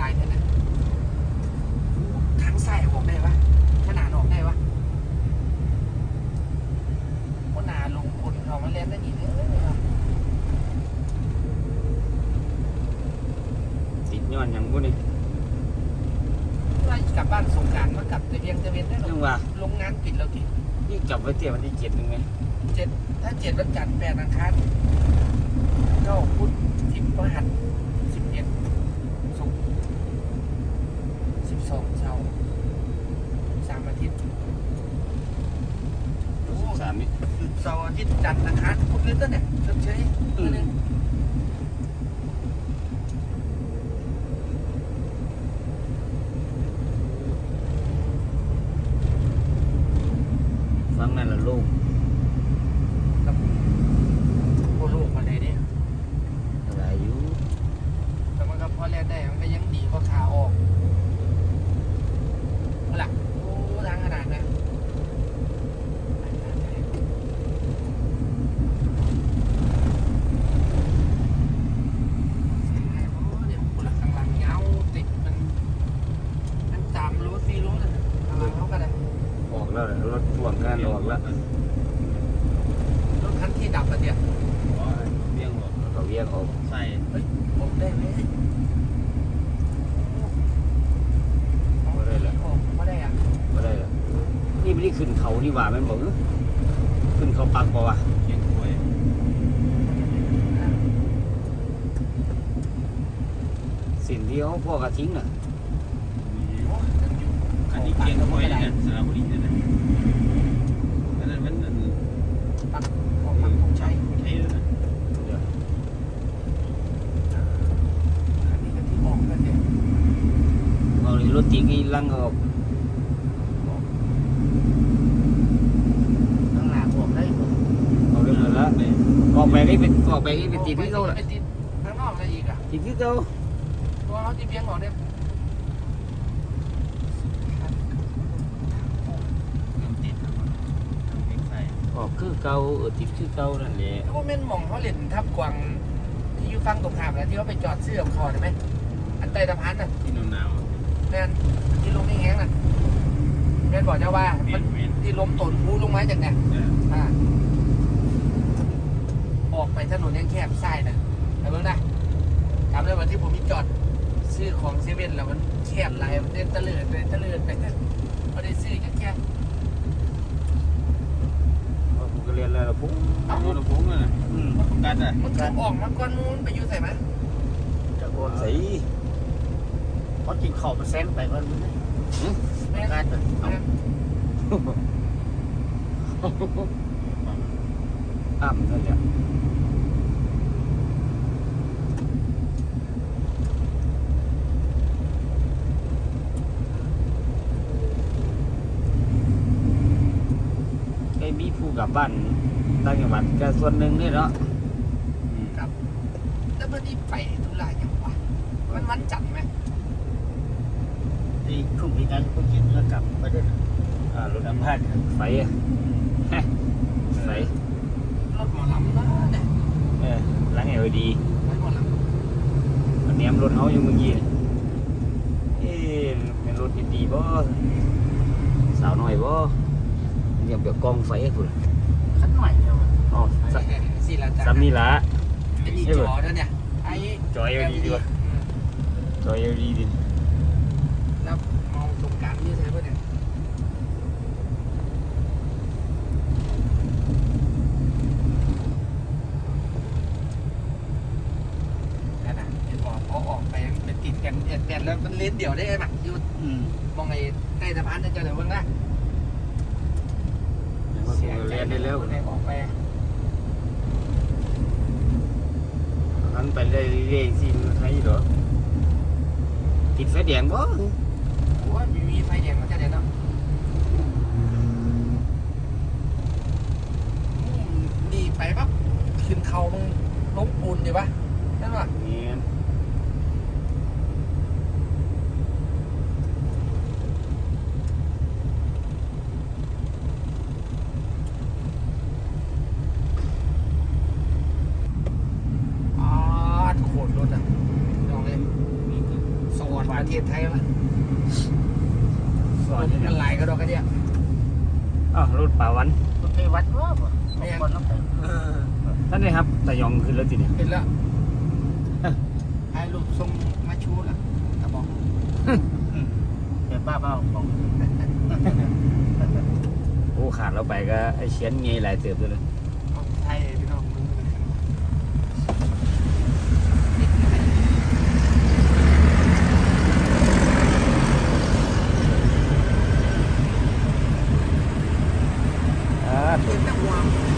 ลายเท่านั้นทางซ้ายออกได้ปะขนาดออกได้ปะว่านาลงคนเขามาเล่นได้ดีเด้อติดย้อนหยังบุนี่ว่ากลับบ้านสงกรารมากลับแต่เพียงแต่เวียนได้หรยัองว่าลงงานปิดแล้วทีนี่กลับไปเที่ยววันที่เจ็ดนึงไหมเจ็ดถ้าเจ็ดวันจันทร์แปดอังคารเก้าพุธสิบพฤหัสสิบเอ็ดศุกร์สิบสองเสาร์สามอาทิตย์ สามนี่ เสาร์อาทิตย์จันทร์อังคารพุธเลยต้นเนี่ยชดเชยตัวหนึง ฟังนั่นละลูก ครับโอ้ลูกมาได้เนี่ย อะไรอยู่ แต่มันก็พอแลกได้มันก็ยังดีกว่าขาออกเอาล่ะโอ้ทางขนาดนั้นโอ้เดี๋ยวกูหลักข้างหลังยาวติดมันมันตามรถฟีรถอะข้างหลังเขาก็ได้ ออกแล้วเหรอรถพ่วงกันออกแล้ว รถคันที่ดับอะเดี๋ยว เบี้ยงหม ดเขาเรียกออกใส่ผมได้ไหมก็ได้ละโอ้ไม่ได้อะก็ได้ละนี่ไม่ได้ขึ้นเขานี่หว่าแม่นบอกหรือขึ้นเขาปักบ่วะเบี้ยงหวยสิ่งที่เขาพ่อกระทิ้งน่ะอันนี้เบี้ยงหวยเนี่ยสระบุรีเนี่ยนะอันนั้นมันอัน ปักของปักธงชัย ไทยเลยนะ เดี๋ยว อันนี้ก็ที่บอกกันเนี่ย เอาเลยรถติงอีลังออกข้างหลังบอกได้หมดเอาเรื่องนั้นละออกไปให้เป็นออกไปให้เป็นติดที่เขาไปละติดข้างนอกอะไรอีกอะติดที่เขาตัวเขาจะเบี้ยงออกได้เริ่มติดแล้วมันทำเบี้ยงใส่ออกคือเก่าเออติดคือเก่านั่นแหละแล้วก็เม่นหมองเขาเล่นทับกวางที่อยู่ฟังตรงข้ามแล้วที่เขาไปจอดเสื้อคอได้ไหมอันใต้สะพานน่ะที่หนาว แม่นที่ลมแห้งๆน่ะแม่นบอกเจ้าว่าๆเบี้มัยนงเบี้ยงที่ลมตนพูลงมาจากเนี่ยเอออ่าออกไปถนนยังแคบซ้ายน่ะแต่เบิ่งนะจำได้วันที่ผมมีจอดซื้อของเซเว่นแล้วมันแคบหลายมันเดินตะเลิดไปตะเลิดไปเถอะพอได้ซื้อแค่เอาผมก็เรียนแล้วล่ะปุ๊บเอ้าโดนลำโพงเลยนะอืมโฟกัสอะมันถูกออกมาก่อนนู้นไปอยู่ใส่ไหมจะโอนใส่เพราะกินข้าวมาแซงไปมันแม่การเลยเอาอ้ำนั่นแหละไอ้มีผู้กลับบ้านต่างจังหวัดก็ส่วนหนึ่งนี่เนาะครับ แล้วมันนี่ไปธุระยังวะมันวันจันทร์ไหม ที่ช่วงนี้นั้นก็กินแล้วกลับไปด้วยนะอ่ารถน้ำพันไฟอะฮะไฟรถหมอลำนะเนี่ยเออหลังเอลดีรถหมอลมันแหนมรถเฮาอยู่เมื่อกี้น่ะเอ๊ะเป็นรถดีๆบ่สาวน้อยบ่เรียกแบบกองไฟพุ่นขันหน่อยเดียวอ๋อำสสี่ละจ้ะซ้ำนี่ละไอ้นี่จอด้วยเนี่ยไอ้จอย LED ดีกว่าอืมจอย LED ดิ แล้วมองตรงกลางนี่ใช่ปะเนี่ยนั่นน่ะเห็นบอกพอออกไปมันเป็นติดกันเอ็ดแปดแล้วมันเลนเดี่ยวได้ไหมอยู่อืมมองไอ้ใต้สะพานนั่นเจะเดี๋ยวเบิ่งนะมันคงเรียนได้แล้วได้ออกไปหันไปเรื่อยๆสิมันให้เหรอติดไฟแดงบ่ โอ้ยมีมีไฟแดงมันจะเด่นเนาะอืมดีไปปั๊บขึ้นเขามึงลบปูนดีปะนั่นวะนี่นอ๋อโคตรรถอะลองเลยสวรรค์ประเทศไทยละก่อนมันที่จะหลายก็ดอกกันเนี่ยอ้าวรถป่าวันประเทศวัดว่าบ่คนต้องไปเออท่านนี่ครับตะยองขึ้นแล้วทีนี้เป็นแล้วถ่ายรูปทรงมาชูล่ะตะบอกเดี๋ยวบ้าบ้าของโอ้ขาดเราไปก็ไอเชียนไงหลายเติบเลย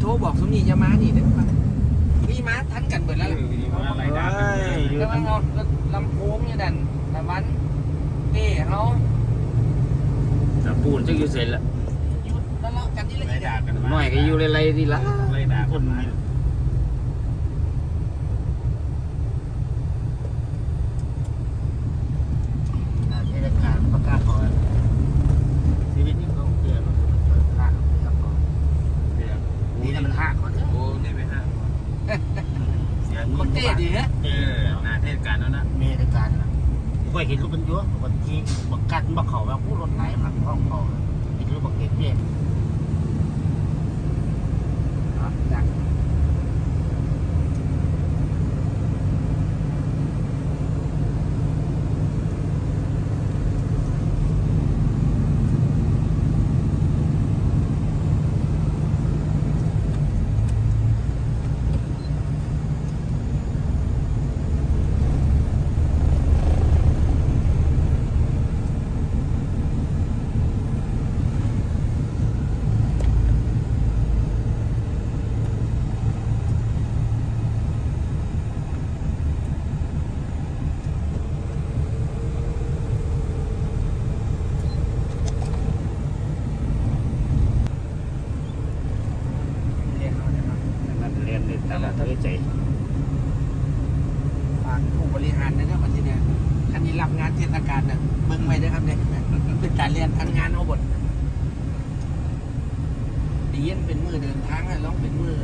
โทรบอกสมนีจะมานี่เด้อพี่มาทันกันเบิดแล้วล่ะมาอะไรได้อยู่กำลัทั้งงเอารถลำโพงอยู่ดันตะวันเต้เขาตะปูนจักอยู่เสร็จละหยุดแล้วเลาะกันที่ละไล่เอียด่าดกันน้อยก็อยู่ไรๆดีละ ไล่ด่าคนมา เทศกาลประกาศขอชีวิตนี้ต้องเปลี่ยนมันเกิดค่าครับผม เดี๋ยว นี่มันห้าคน โอ้ได้ไหมฮะเสียง คนเต้ดีฮะ เออนาเทศกาลแล้วนะ มีรายการนะ ก็เห็นรถมันเยอะบางทีบักกัดบักเขาแบบผู้รถไหนหลังห้องเขาเห็นรถบักเก็ตเย็นดัก เรียกเขาเนี่ยครับ มันเรียนได้ตามเพื่อใจ ฝากผู้บริหารนะครับวันที่เนี่ยคันนี้ รับงานเทศกาลน่ะเบิ่งไว้นะครับเนี่ยเป็นการเรียนทางงานเอาบทดีเย็นเป็นมือเดินทางอะร้องเป็นมือ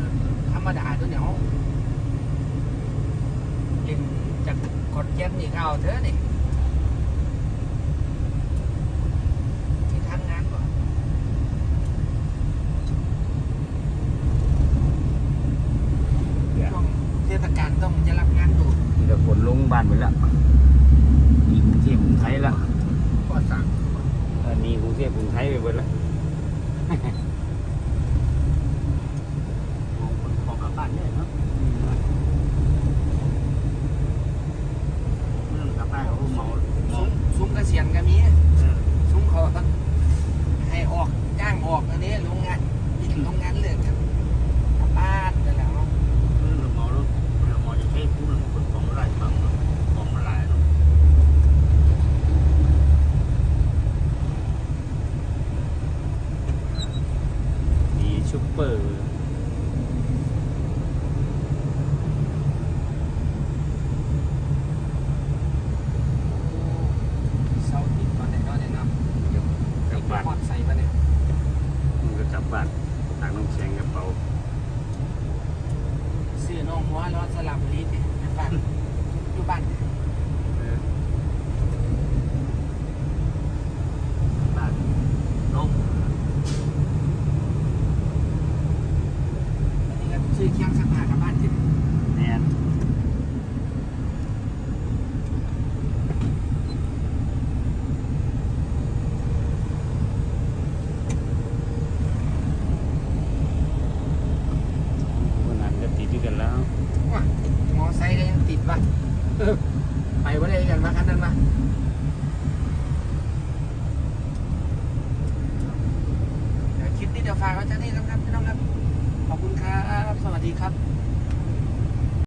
ธรรมดาตัวเนี่ยเขาเล่นจากกดแก้นนี่ก็เอาเถอะนี่